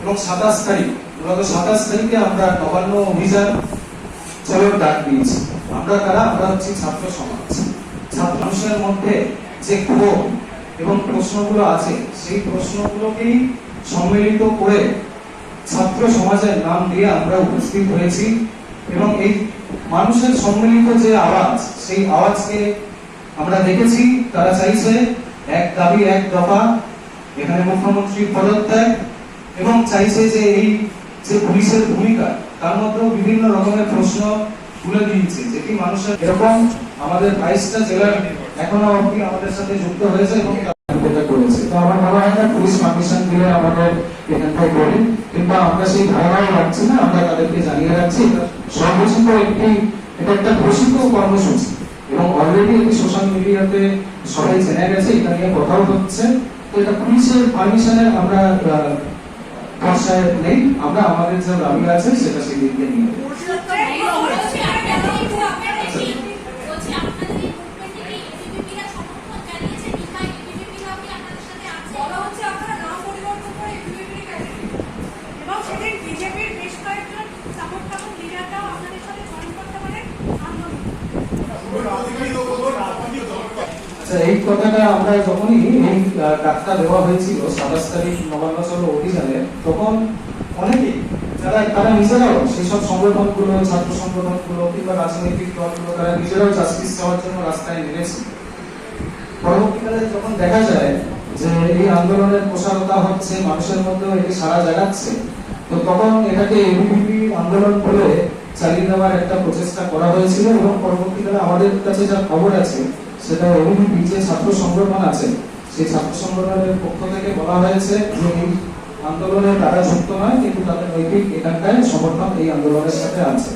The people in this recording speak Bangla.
এবং সাতাশ তারিখ সাতাশ তারিখে আমরা নবান্ন অভিযান ডাক আমরা কারা আমরা হচ্ছি ছাত্র সমাজ। ছাত্র মানুষের মধ্যে যে ক্ষোভ এবং প্রশ্নগুলো আছে, সেই প্রশ্নগুলোকেই সম্মিলিত করে ছাত্র সমাজের নাম দিয়ে আমরা উপস্থিত হয়েছি এবং এই মানুষের সম্মিলিত যে আওয়াজ, সেই আওয়াজকে আমরা দেখেছি। তারা চাইছে এক দাবি, এক দফা এখানে মুখ্যমন্ত্রীর পদত্যাগ এবং চাইছে যে এই যে পুলিশের ভূমিকা, তার মধ্যেও বিভিন্ন রকমের প্রশ্ন তুলে দিয়েছে যেটি মানুষের এরকম আমাদের বাইশটা জেলার এখনও অবধি আমাদের সাথে যুক্ত হয়েছে এবং আমার সেই না, আমরা তাদেরকে জানিয়ে রাখছি, এটা একটি কর্মসূচি। এবং অলরেডি সোশ্যাল মিডিয়াতে সবাই জেনে গেছে, এটা নিয়ে কথাও হচ্ছে। তো এটা পুলিশের পারমিশনের আমরা আহ, ভরসায় নেই। আমরা আমাদের যে দাবি আছে সেটা সেদিকে নিয়ে এই কথাটা আমরা যখনই এই ডাকটা দেওয়া হয়েছিল সাতাশ তারিখ নবান্ন চলো অভিযানে, তখন অনেকেই, যারা তারা নিজেরাও সেই সব সংগঠনগুলো, ছাত্র সংগঠনগুলো, কিংবা রাজনৈতিক দলগুলো, তারা নিজেরাও জাস্টিস চাওয়ার জন্য রাস্তায় নেমেছে। পরবর্তীকালে যখন দেখা যায় যে এই আন্দোলনের প্রসারতা হচ্ছে, মানুষের মধ্যে এটি সারা জাগাচ্ছে, তো তখন এটাকে এবিভিপি আন্দোলন বলে চালিয়ে দেওয়ার একটা প্রচেষ্টা করা হয়েছিল এবং পরবর্তীকালে আমাদের কাছে যা খবর আছে সেটা এবিভিপি যে ছাত্র সংগঠন আছে। সেই ছাত্র সংগঠনের পক্ষ থেকে বলা হয়েছে যে এই আন্দোলনে তারা যুক্ত নয়, কিন্তু তাদের নৈতিক এখানকার সমর্থন এই আন্দোলনের সাথে আছে।